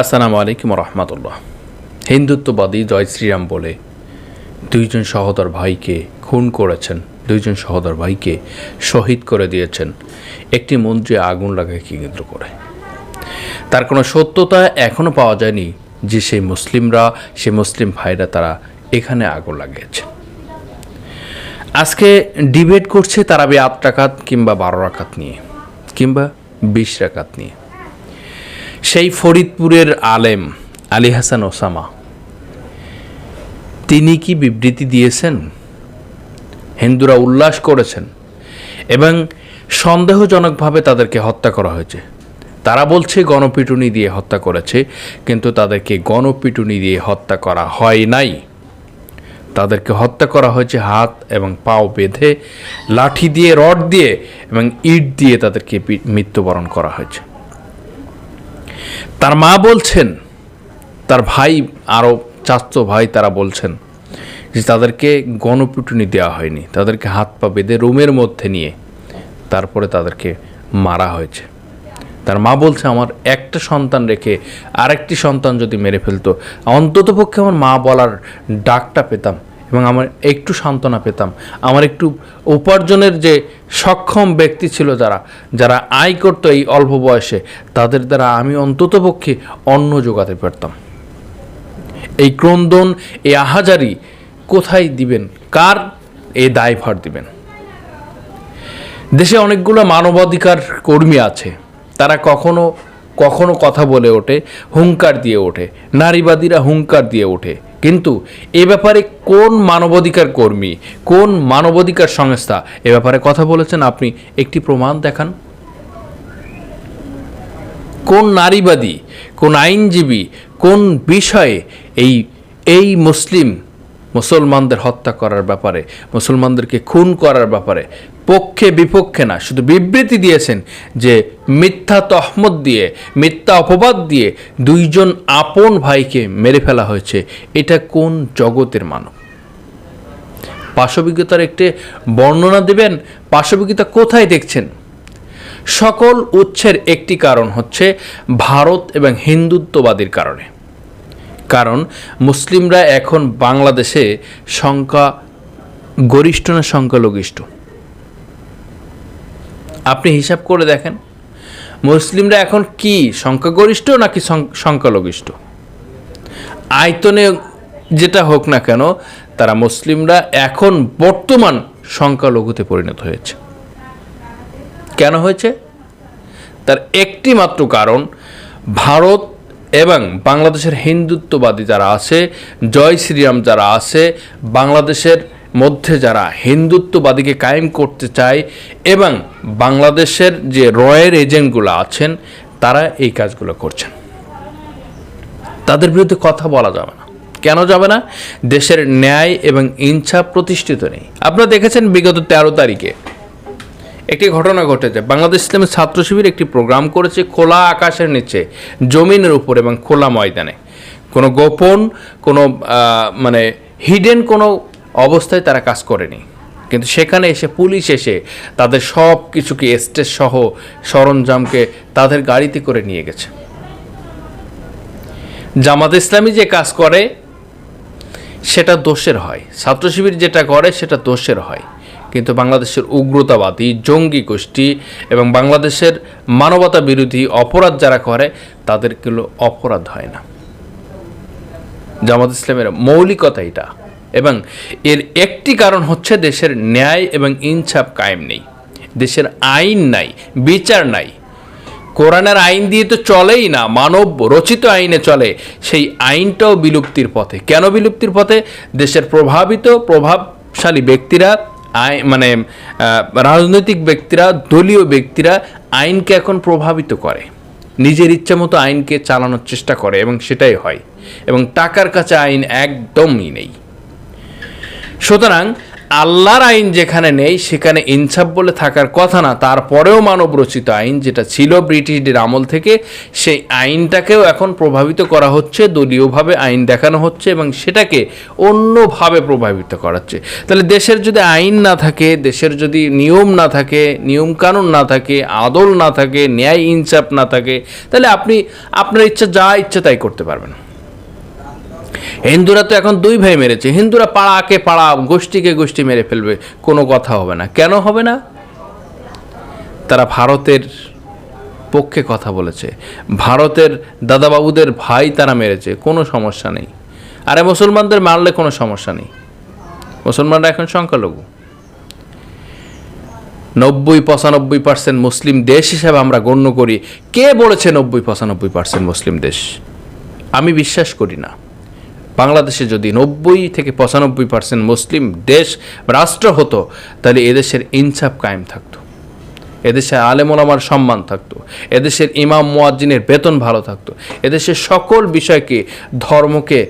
আসসালামু আলাইকুম রহমতুল্লাহ হিন্দুত্ববাদী জয় শ্রীরাম বলে দুইজন সহোদর ভাইকে খুন করেছেন, দুইজন সহোদর ভাইকে শহীদ করে দিয়েছেন। একটি মন্ত্রী আগুন লাগায় কেন্দ্র করে? তার কোনো সত্যতা এখনও পাওয়া যায়নি যে সেই মুসলিমরা, সেই মুসলিম ভাইরা তারা এখানে আগুন লাগিয়েছে আজকে ডিবেট করছে তারাবি আট রাকাত কিংবা বারো রাকাত নিয়ে, কিংবা বিশ রাকাত নিয়ে। সেই ফরিদপুরের আলেম আলী হাসান ওসামা। তিনি কি বিবৃতি দিয়েছেন? হিন্দুরা উল্লাস করেছেন এবং সন্দেহজনকভাবে তাদেরকে হত্যা করা হয়েছে। তারা বলছে, গণপিটুনি দিয়ে হত্যা করেছে, কিন্তু তাদেরকে গণপিটুনি দিয়ে হত্যা করা হয় নাই। তাদেরকে হত্যা করা হয়েছে হাত এবং পাও বেঁধে, লাঠি দিয়ে, রড দিয়ে এবং ইট দিয়ে তাদেরকে মৃত্যুবরণ করা হয়েছে। তার মা বলছেন, তার ভাই আরও চাচতো ভাই তারা বলছেন যে তাদেরকে গণপিটুনি দেওয়া হয়নি, তাদেরকে হাত পা বেঁধে রুমের মধ্যে নিয়ে তারপরে তাদেরকে মারা হয়েছে। তার মা বলছে, আমার একটা সন্তান রেখে আরেকটি সন্তান যদি মেরে ফেলতো অন্তত পক্ষে আমার মা বলার ডাকটা পেতাম। এবং আমার একটু সান্ত্বনা পেতাম। আমার একটু উপার্জনের যে সক্ষম ব্যক্তি ছিল যারা যারা আয় করতো এই অল্প বয়সে, তাদের দ্বারা আমি অন্তত পক্ষে অন্ন যোগাতে পারতাম। এই ক্রন্দন, এই আহাজারি কোথায় দিবেন? কার? এই দায়ভার দিবেন। দেশে অনেকগুলো মানবাধিকার কর্মী আছে। তারা কখনো কখনো কথা বলে ওঠে, হুঙ্কার দিয়ে ওঠে। নারীবাদীরা হুঙ্কার দিয়ে ওঠে। কিন্তু এ ব্যাপারে কোন মানবাধিকার কর্মী, কোন মানবাধিকার সংস্থা এ ব্যাপারে কথা বলেছেন? আপনি একটি প্রমাণ দেখান। কোন নারীবাদী, কোন আইনজীবী, কোন বিষয়ে এই এই মুসলিম মুসলমানদের হত্যা করার ব্যাপারে, মুসলমানদেরকে খুন করার ব্যাপারে, পক্ষে বিপক্ষে না, শুধু বিবৃতি দিয়েছেন যে মিথ্যা তহমত দিয়ে, মিথ্যা অপবাদ দিয়ে দুইজন আপন ভাইকে মেরে ফেলা হয়েছে। এটা কোন জগতের মানব? পাশবিকতার একটি বর্ণনা দেবেন, পাশবিকতা কোথায় দেখছেন? সকল উৎসের একটি কারণ হচ্ছে ভারত এবং হিন্দুত্ববাদীর কারণে। কারণ মুসলিমরা এখন বাংলাদেশে সংখ্যা, গরিষ্ঠ না সংখ্যালঘিষ্ঠ? আপনি হিসাব করে দেখেন। মুসলিমরা এখন কি, সংখ্যাগরিষ্ঠ নাকি সংখ্যালঘিষ্ঠ? আয়তনে যেটা হোক না কেন, তারা মুসলিমরা এখন বর্তমান সংখ্যালঘুতে পরিণত হয়েছে। কেন হয়েছে? তার একটি মাত্র কারণ, ভারত এবং বাংলাদেশের হিন্দুত্ববাদী যারা আছে, জয় শ্রীরাম যারা আছে, বাংলাদেশের মধ্যে যারা হিন্দুত্ববাদীকে কায়েম করতে চায় এবং বাংলাদেশের যে রয়ের এজেন্টগুলো আছেন, তারা এই কাজগুলো করছেন। তাদের বিরুদ্ধে কথা বলা যাবে না। কেন যাবে না? দেশের ন্যায় এবং ইনসাফ প্রতিষ্ঠিত নেই। আপনারা দেখেছেন বিগত তেরো তারিখে একটি ঘটনা ঘটেছে। বাংলাদেশ ইসলামের ছাত্র শিবির একটি প্রোগ্রাম করেছে খোলা আকাশের নিচে, জমিনের উপর এবং খোলা ময়দানে। কোনো গোপন, কোনো মানে হিডেন কোনো অবস্থায় তারা কাজ করেনি। কিন্তু সেখানে এসে পুলিশ এসে তাদের সব কিছুকে স্টেজ সহ সরঞ্জামকে তাদের গাড়িতে করে নিয়ে গেছে। জামাত ইসলামী যে কাজ করে, সেটা দোষের হয়। ছাত্র শিবির যেটা করে, সেটা দোষের হয়। কিন্তু বাংলাদেশের উগ্রতাবাদী, জঙ্গি গোষ্ঠী এবং বাংলাদেশের মানবতা বিরোধী অপরাধ যারা করে তাদের তাদেরগুলো অপরাধ হয় না। জামাত ইসলামের মৌলিকতা এটা এবং এর একটি কারণ হচ্ছে দেশের ন্যায় এবং ইনসাফ কায়েম নেই। দেশের আইন নাই, বিচার নাই। কোরআনের আইন দিয়ে তো চলেই না, মানব রচিত আইনে চলে। সেই আইনটাও বিলুপ্তির পথে। কেন বিলুপ্তির পথে? দেশের প্রভাবিত, প্রভাবশালী ব্যক্তিরা আই মানে রাজনৈতিক ব্যক্তিরা, দলীয় ব্যক্তিরা আইনকে এখন প্রভাবিত করে। নিজের ইচ্ছা মতো আইনকে চালানোর চেষ্টা করে এবং সেটাই হয়। এবং টাকার কাছে আইন একদমই নেই। সুতরাং আল্লাহর আইন যেখানে নেই, সেখানে ইনসাফ বলে থাকার কথা না। তারপরেও মানব রচিত আইন যেটা ছিল ব্রিটিশদের আমল থেকে, সেই আইনটাকেও এখন প্রভাবিত করা হচ্ছে, দলীয়ভাবে আইন দেখানো হচ্ছে এবং সেটাকে অন্যভাবে প্রভাবিত করাচ্ছে। তাহলে দেশের যদি আইন না থাকে, দেশের যদি নিয়ম না থাকে নিয়ম কানুন না থাকে, আদল না থাকে, ন্যায় ইনসাফ না থাকে, তাহলে আপনি, আপনার ইচ্ছা যা ইচ্ছা তাই করতে পারবেন। হিন্দুরা তো এখন দুই ভাই মেরেছে। হিন্দুরা পাড়াকে পাড়া, গোষ্ঠীকে গোষ্ঠী মেরে ফেলবে, কোনো কথা হবে না। কেন হবে না? তারা ভারতের পক্ষে কথা বলেছে। ভারতের দাদাবাবুদের ভাই তারা মেরেছে, কোনো সমস্যা নেই। আরে মুসলমানদের মারলে কোনো সমস্যা নেই। মুসলমানরা এখন সংখ্যালঘু। নব্বই পঁচানব্বই পার্সেন্ট মুসলিম দেশ হিসাবে আমরা গণ্য করি। কে বলেছে নব্বই পঁচানব্বই পার্সেন্ট মুসলিম দেশ? আমি বিশ্বাস করি না। বাংলাদেশে যদি নব্বই থেকে পঁচানব্বই পার্সেন্ট মুসলিম দেশ রাষ্ট্র হতো, তাহলে এদেশের ইনসাফ কায়েম থাকতো। এদেশে আলেমোলামার সম্মান থাকতো। এদেশের ইমাম মোয়াজ্জিনের বেতন ভালো থাকতো। এদেশের সকল বিষয়কে, ধর্মকে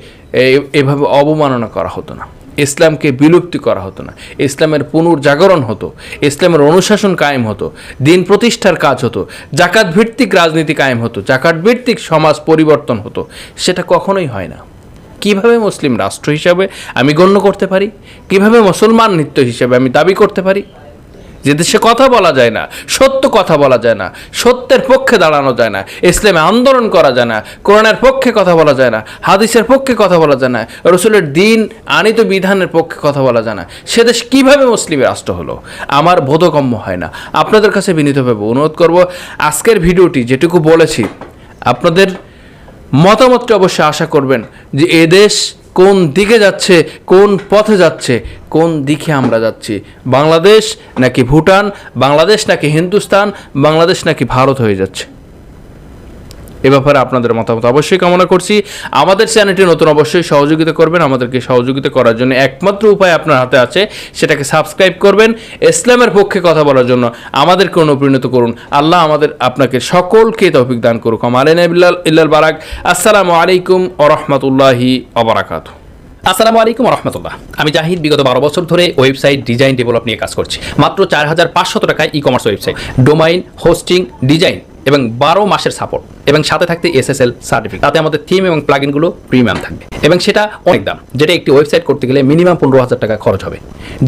এভাবে অবমাননা করা হতো না। ইসলামকে বিলুপ্তি করা হতো না। ইসলামের পুনর্জাগরণ হতো। ইসলামের অনুশাসন কায়েম হতো। দিন প্রতিষ্ঠার কাজ হতো। জাকাত ভিত্তিক রাজনীতি কায়েম হতো। জাকাত ভিত্তিক সমাজ পরিবর্তন হতো। সেটা কখনোই হয় না। কীভাবে মুসলিম রাষ্ট্র হিসাবে আমি গণ্য করতে পারি? কীভাবে মুসলমান নৃত্য হিসেবে আমি দাবি করতে পারি? যে দেশে কথা বলা যায় না, সত্য কথা বলা যায় না, সত্যের পক্ষে দাঁড়ানো যায় না, ইসলামে আন্দোলন করা যায় না, কোরআনের পক্ষে কথা বলা যায় না, হাদিসের পক্ষে কথা বলা যায় না, রসুলের দিন আনিত বিধানের পক্ষে কথা বলা যায় না। সে দেশ কীভাবে মুসলিম রাষ্ট্র হলো? আমার বোধগম্য হয় না। আপনাদের কাছে বিনীতভাবে অনুরোধ করব, আজকের ভিডিওটি যেটুকু বলেছি, আপনাদের মতামতটা অবশ্যই আশা করবেন যে এদেশ কোন দিকে যাচ্ছে, কোন পথে যাচ্ছে, কোন দিকে আমরা যাচ্ছি। বাংলাদেশ নাকি ভুটান, বাংলাদেশ নাকি হিন্দুস্তান, বাংলাদেশ নাকি ভারত হয়ে যাচ্ছে। এ ব্যাপারে আপনাদের মতামত অবশ্যই কামনা করছি। আমাদের চ্যানেলটি নতুন অবশ্যই সহযোগিতা করবেন। আমাদেরকে সহযোগিতা করার জন্য একমাত্র উপায় আপনার হাতে আছে, সেটাকে সাবস্ক্রাইব করবেন। ইসলামের পক্ষে কথা বলার জন্য আমাদেরকে অনুপ্রাণিত করুন। আল্লাহ আমাদের আপনাকে সকলকে তৌফিক দান করুক। আমার বারাক। আসসালামু আলাইকুম ও রহমতুল্লাহি অবরাকাতু আসসালামু আলাইকুম রহমতুল্লাহ আমি জাহিদ, বিগত বারো বছর ধরে ওয়েবসাইট ডিজাইন ডেভেলপ নিয়ে কাজ করছি। মাত্র চার হাজার পাঁচশত টাকায় e commerce website. Domain hosting design. এবং বারো মাসের সাপোর্ট এবং সাথে থাকতে এসএসএল সার্টিফিকেট তাতে আমাদের থিম এবং প্লাগিনগুলো প্রিমিয়াম থাকবে। এবং সেটা অনেক দাম, যেটা একটি ওয়েবসাইট করতে গেলে মিনিমাম পনেরো হাজার টাকা খরচ হবে,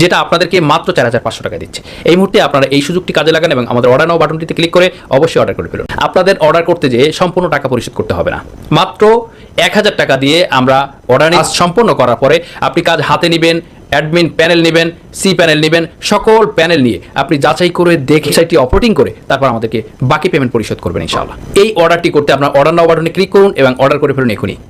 যেটা আপনাদেরকে মাত্র চার হাজার পাঁচশো টাকা দিচ্ছে। এই মুহূর্তে আপনারা এই সুযোগটি কাজে লাগান এবং আমাদের অর্ডার নাও বাটনটিতে ক্লিক করে অবশ্যই অর্ডার করে ফেলুন। আপনাদের অর্ডার করতে যেয়ে সম্পূর্ণ টাকা পরিশোধ করতে হবে না। মাত্র এক হাজার টাকা দিয়ে আমরা অর্ডার সম্পূর্ণ করার পরে আপনি কাজ হাতে নেবেন অ্যাডমিন প্যানেল নেবেন, সি প্যানেল নেবেন, সকল প্যানেল নিয়ে আপনি যাচাই করে দেখে সাইটটি অপারেটিং করে তারপর আমাদেরকে বাকি পেমেন্ট পরিশোধ করবেন ইনশাআল্লাহ। এই অর্ডারটি করতে আপনার অর্ডার নাও বাটনে ক্লিক করুন এবং অর্ডার করে ফেলুন এখনই।